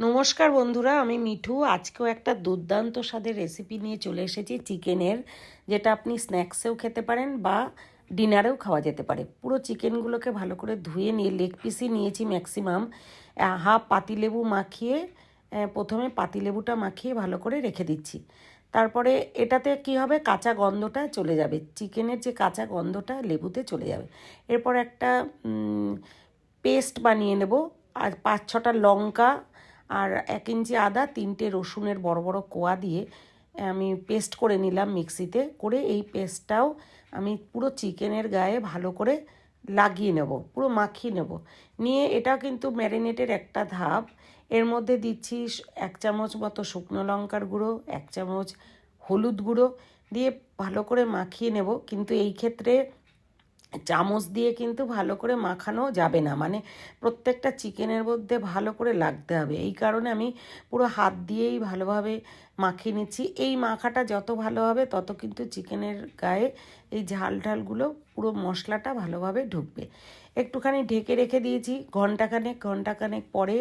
নমস্কার বন্ধুরা, আমি মিঠু। আজকেও একটা দুর্দান্ত স্বাদের রেসিপি নিয়ে চলে এসেছি চিকেনের, যেটা আপনি স্ন্যাক্সেও খেতে পারেন বা ডিনারেও খাওয়া যেতে পারে। পুরো চিকেনগুলোকে ভালো করে ধুয়ে নিয়ে, লেগ পিসই নিয়েছি ম্যাক্সিমাম হাফ পাতিলেবু মাখিয়ে প্রথমে পাতিলেবুটা মাখিয়ে ভালো করে রেখে দিচ্ছি। তারপরে এটাতে কি হবে? কাঁচা গন্ধটা চলে যাবে। চিকেনের যে কাঁচা গন্ধটা লেবুতে চলে যাবে। এরপর একটা পেস্ট বানিয়ে নেব। আর পাঁচ ছটা লঙ্কা আর এক ইঞ্চি আদা, তিনটে রসুনের বড় বড় কোয়া দিয়ে আমি পেস্ট করে নিলাম মিক্সিতে। করে এই পেস্টটাও আমি পুরো চিকেনের গায়ে ভালো করে লাগিয়ে নেব, পুরো মাখিয়ে নেব। নিয়ে এটা কিন্তু ম্যারিনেটের একটা ধাপ। এর মধ্যে দিচ্ছি এক চামচ মতো শুকনো লঙ্কার গুঁড়ো, এক চামচ হলুদ গুঁড়ো। দিয়ে ভালো করে মাখিয়ে নেব। কিন্তু এই ক্ষেত্রে চামচ দিয়ে কিন্তু ভালো করে মাখানো যাবে না। মানে প্রত্যেকটা চিকেনের মধ্যে ভালো করে লাগতে হবে। এই কারণে আমি পুরো হাত দিয়েই ভালোভাবে মাখিয়ে নিচ্ছি। এই মাখাটা যত ভালো হবে, তত কিন্তু চিকেনের গায়ে এই ঝাল ঢালগুলো পুরো মশলাটা ভালোভাবে ঢুকবে। একটুখানি ঢেকে রেখে দিয়েছি। ঘন্টাখানেক ঘন্টাখানেক পরে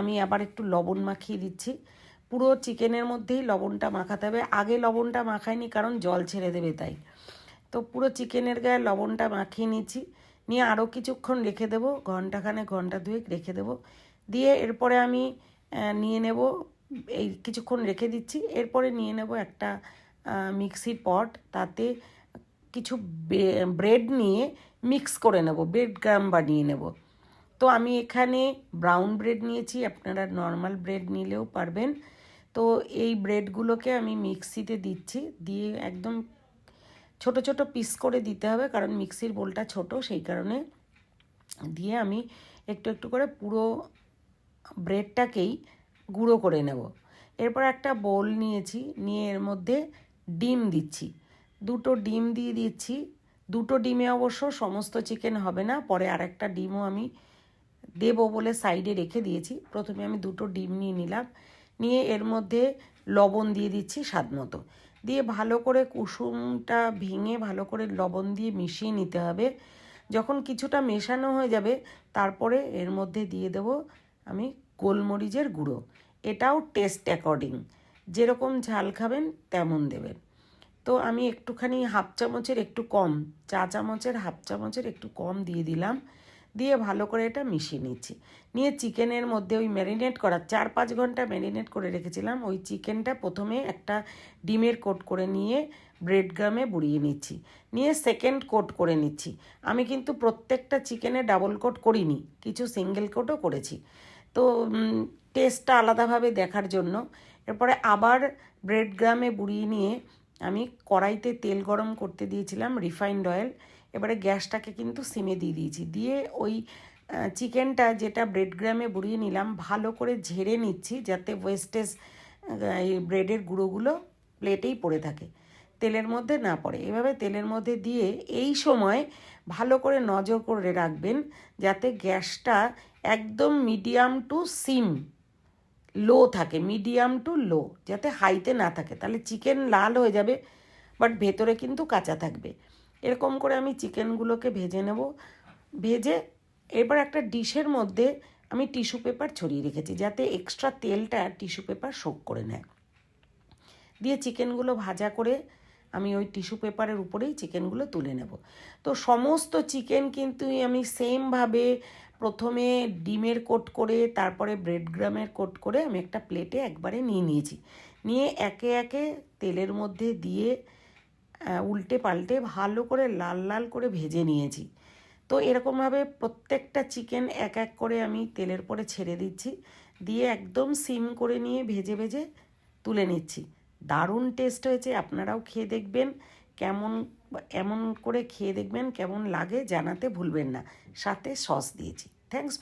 আমি আবার একটু লবণ মাখিয়ে দিচ্ছি। পুরো চিকেনের মধ্যেই লবণটা মাখাতে হবে। আগে লবণটা মাখাইনি, কারণ জল ছেড়ে দেবে তাই। তো পুরো চিকেনের গায়ে লবণটা মাখিয়ে নিচ্ছি নিয়ে আরও কিছুক্ষণ রেখে দেবো। ঘন্টাখানে ঘণ্টা দুয়েক রেখে দেবো। দিয়ে এরপরে আমি নিয়ে নেব, এই কিছুক্ষণ রেখে দিচ্ছি। এরপরে নিয়ে নেব একটা মিক্সির পট। তাতে কিছু ব্রেড নিয়ে মিক্স করে নেব, ব্রেড গ্রাম বানিয়ে নেব। তো আমি এখানে ব্রাউন ব্রেড নিয়েছি। আপনারা নর্মাল ব্রেড নিলেও পারবেন। তো এই ব্রেডগুলোকে আমি মিক্সিতে দিচ্ছি। দিয়ে একদম ছোট ছোট পিস করে দিতে হবে, কারণ মিক্সির বোলটা ছোট, সেই কারণে দিয়ে আমি একটু একটু করে পুরো ব্রেডটাকেই গুঁড়ো করে নেব। এরপর একটা বোল নিয়েছি, নিয়ে এর মধ্যে ডিম দিচ্ছি। দুটো ডিম দিয়ে দিচ্ছি। দুটো ডিমে অবশ্য সমস্ত চিকেন হবে না, পরে আর একটা ডিমও আমি দেবো বলে সাইডে রেখে দিয়েছি। প্রথমে আমি দুটো ডিম নিয়ে নিলাম। নিয়ে এর মধ্যে লবণ দিয়ে দিচ্ছি স্বাদ মতো। দিয়ে ভালো করে কুসুমটা ভেঙে ভালো করে লবণ দিয়ে মিশিয়ে নিতে হবে। যখন কিছুটা মেশানো হয়ে যাবে, তারপরে এর মধ্যে দিয়ে দেবো আমি গোলমরিচের গুঁড়ো। এটাও টেস্ট অ্যাকর্ডিং যেরকম ঝাল খাবেন, তেমন দেবেন। তো আমি একটুখানি হাফ চামচের একটু কম, চা চামচের হাফ চামচের একটু কম দিয়ে দিলাম। দিয়ে ভালো করে এটা মিশিয়ে নিচ্ছি। নিয়ে চিকেনের মধ্যে ওই ম্যারিনেট করা চার পাঁচ ঘণ্টা ম্যারিনেট করে রেখেছিলাম। ওই চিকেনটা প্রথমে একটা ডিমের কোট করে নিয়ে ব্রেড গ্রামে বুড়িয়ে নিচ্ছি। নিয়ে সেকেন্ড কোট করে নিচ্ছি। আমি কিন্তু প্রত্যেকটা চিকেনে ডাবল কোট করিনি, কিছু সিঙ্গেল কোটও করেছি। তো টেস্টটা আলাদাভাবে দেখার জন্য এরপরে আবার ব্রেড গ্রামে বুড়িয়ে নিয়ে আমি কড়াইতে তেল গরম করতে দিয়েছিলাম রিফাইন্ড অয়েল এবারে গ্যাসটাকে কিন্তু সিমে দিয়ে দিয়েছি। দিয়ে ওই চিকেনটা যেটা ব্রেড গ্রামে বুড়িয়ে নিলাম, ভালো করে ঝেড়ে নিচ্ছি যাতে ওয়েস্টেজ এই ব্রেডের গুঁড়োগুলো প্লেটেই পড়ে থাকে। তেলের মধ্যে না পড়ে। এভাবে তেলের মধ্যে দিয়ে এই সময় ভালো করে নজর করে রাখবেন যাতে গ্যাসটা একদম মিডিয়াম টু সিম লো থাকে মিডিয়াম টু লো যাতে হাইতে না থাকে। তাহলে চিকেন লাল হয়ে যাবে বাট ভেতরে কিন্তু কাঁচা থাকবে। এরকম করে আমি চিকেনগুলোকে ভেজে নেব। ভেজে এবার একটা ডিশের মধ্যে আমি টিস্যু পেপার ছড়িয়ে রেখেছি যাতে এক্সট্রা তেলটা টিস্যু পেপার শোক করে নেয়। দিয়ে চিকেনগুলো ভাজা করে আমি ওই টিস্যু পেপারের উপরেই চিকেনগুলো তুলে নেব। তো সমস্ত চিকেন কিন্তু আমি সেমভাবে প্রথমে ডিমের কোট করে, তারপরে ব্রেড গ্রামের কোট করে আমি একটা প্লেটে একবারে নিয়ে নিয়েছি। নিয়ে একে একে তেলের মধ্যে দিয়ে উল্টে পাল্টে ভালো করে লাল লাল করে ভেজে নিয়েছি। তো এরকমভাবে প্রত্যেকটা চিকেন এক এক করে আমি তেলের পরে ছেড়ে দিচ্ছি। দিয়ে একদম সিম করে নিয়ে ভেজে ভেজে তুলে নিচ্ছি। দারুণ টেস্ট হয়েছে, আপনারাও খেয়ে দেখবেন। কেমন, এমন করে খেয়ে দেখবেন, কেমন লাগে জানাতে ভুলবেন না। সাথে সস দিয়েছি। থ্যাংকস